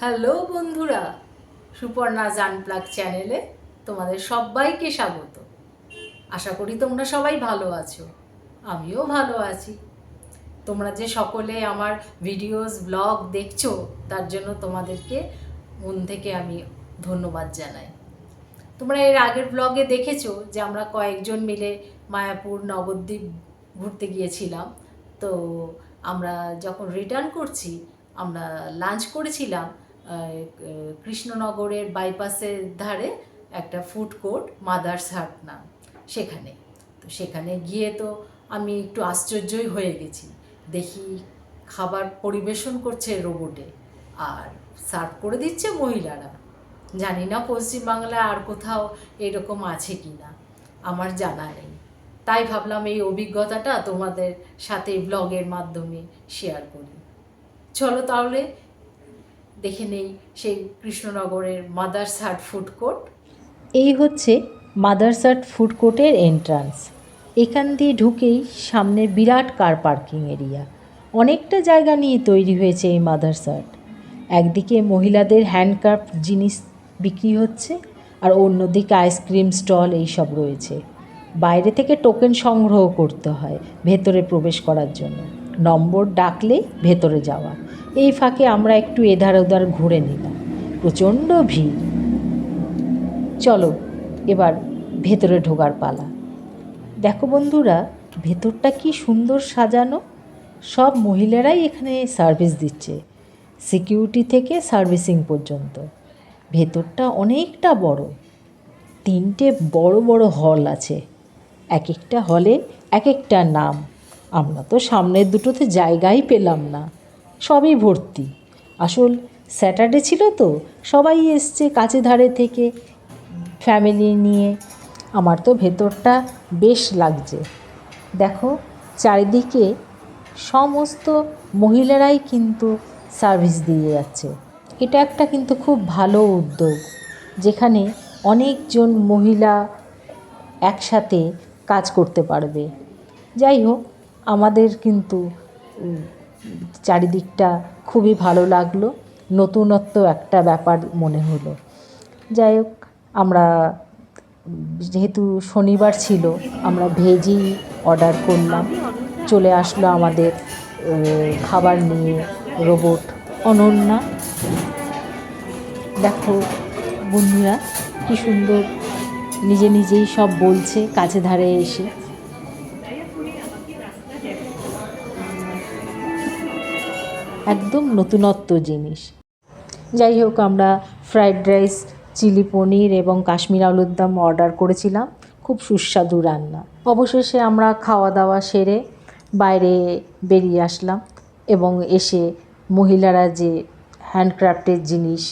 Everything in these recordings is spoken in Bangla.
হ্যালো বন্ধুরা, সুপর্ণা জানপ্লাগ চ্যানেলে তোমাদের সবাইকে স্বাগত। আশা করি তোমরা সবাই ভালো আছো, আমিও ভালো আছি। তোমরা যে সকলে আমার ভিডিওস, ব্লগ দেখছ, তার জন্য তোমাদেরকে মন থেকে আমি ধন্যবাদ জানাই। তোমরা এর আগের ব্লগে দেখেছ যে আমরা কয়েকজন মিলে মায়াপুর নবদ্বীপ ঘুরতে গিয়েছিলাম। তো আমরা যখন রিটার্ন করছি, আমরা লাঞ্চ করেছিলাম কৃষ্ণনগরের বাইপাসের ধারে একটা ফুড কোর্ট, মাদার্স হাট নাম, সেখানে। তো সেখানে গিয়ে তো আমি একটু আশ্চর্যই হয়ে গেছি। দেখি খাবার পরিবেশন করছে রোবটে, আর সার্ভ করে দিচ্ছে মহিলারা। জানি না পশ্চিমবাংলায় আর কোথাও এরকম আছে কি না আমার জানা নেই। তাই ভাবলাম এই অভিজ্ঞতাটা তোমাদের সাথে ব্লগের মাধ্যমে শেয়ার করি। চলো তাহলে দেখে নেই সেই কৃষ্ণনগরের মাদার্স হাট ফুড কোর্ট এই হচ্ছে মাদারসাট ফুড কোর্টের এন্ট্রান্স এখান দিয়ে ঢুকেই সামনে বিরাট কার পার্কিং এরিয়া অনেকটা জায়গা নিয়ে তৈরি হয়েছে এই মাদারসাট একদিকে মহিলাদের হ্যান্ডক্রাফট জিনিস বিক্রি হচ্ছে আর অন্যদিকে আইসক্রিম স্টল এইসব রয়েছে। বাইরে থেকে টোকেন সংগ্রহ করতে হয় ভেতরে প্রবেশ করার জন্য। নম্বর ডাকলে ভেতরে যাওয়া। এই ফাঁকে আমরা একটু এধার ওধার ঘুরে নিলাম। প্রচণ্ড ভিড়। চলো, এবার ভেতরে ঢোকার পালা। দেখো বন্ধুরা, ভেতরটা কি সুন্দর সাজানো। সব মহিলারাই এখানে সার্ভিস দিচ্ছে, সিকিউরিটি থেকে সার্ভিসিং পর্যন্ত। ভেতরটা অনেকটা বড়। তিনটে বড় বড় হল আছে। এক একটা হলে এক একটা নাম। আমরা তো সামনের দুটোতে জায়গাই পেলাম না। সবই ভর্তি। আসল স্যাটারডে ছিল তো, সবাই এসছে কাছে ধারে থেকে ফ্যামিলি নিয়ে। আমার তো ভেতরটা বেশ লাগছে। দেখো, চারিদিকে সমস্ত মহিলারাই কিন্তু সার্ভিস দিয়ে যাচ্ছে। এটা একটা কিন্তু খুব ভালো উদ্যোগ, যেখানে অনেকজন মহিলা একসাথে কাজ করতে পারবে। যাই হোক আমাদের কিন্তু চারিদিকটা খুবই ভালো লাগল। নতুনত্ব একটা ব্যাপার মনে হলো। যাই হোক, আমরা, যেহেতু শনিবার ছিল, আমরা ভেজই অর্ডার করলাম। চলে আসলো আমাদের খাবার নিয়ে রোবট অনন্যা। দেখো বন্ধুরা, কি সুন্দর, নিজে নিজেই সব বলছে, কাছে ধারে এসে। একদম নতুনত্ব জিনিস। যাই হোক, আমরা ফ্রাইড রাইস, চিলি পনির এবং কাশ্মীর আলুর দম অর্ডার করেছিলাম। খুব সুস্বাদু রান্না। অবশেষে আমরা খাওয়া দাওয়া সেরে বাইরে বেরিয়ে আসলাম এবং এসে মহিলারা যে হ্যান্ডক্রাফটের জিনিস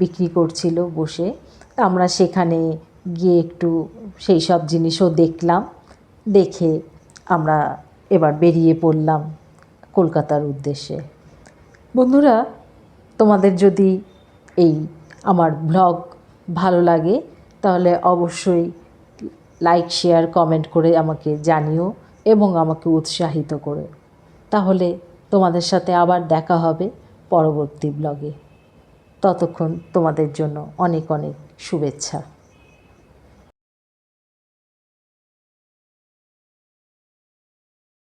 বিক্রি করছিল বসে, আমরা সেখানে গিয়ে একটু সেই সব জিনিসও দেখলাম। দেখে আমরা এবার বেরিয়ে পড়লাম। কলকাতার উদ্দেশ্যে। বন্ধুরা, তোমাদের যদি এই আমার ব্লগ ভালো লাগে, তাহলে অবশ্যই লাইক, শেয়ার, কমেন্ট করে আমাকে জানিও এবং আমাকে উৎসাহিত করে। তাহলে তোমাদের সাথে আবার দেখা হবে পরবর্তী ব্লগে। ততক্ষণ তোমাদের জন্য অনেক অনেক শুভেচ্ছা।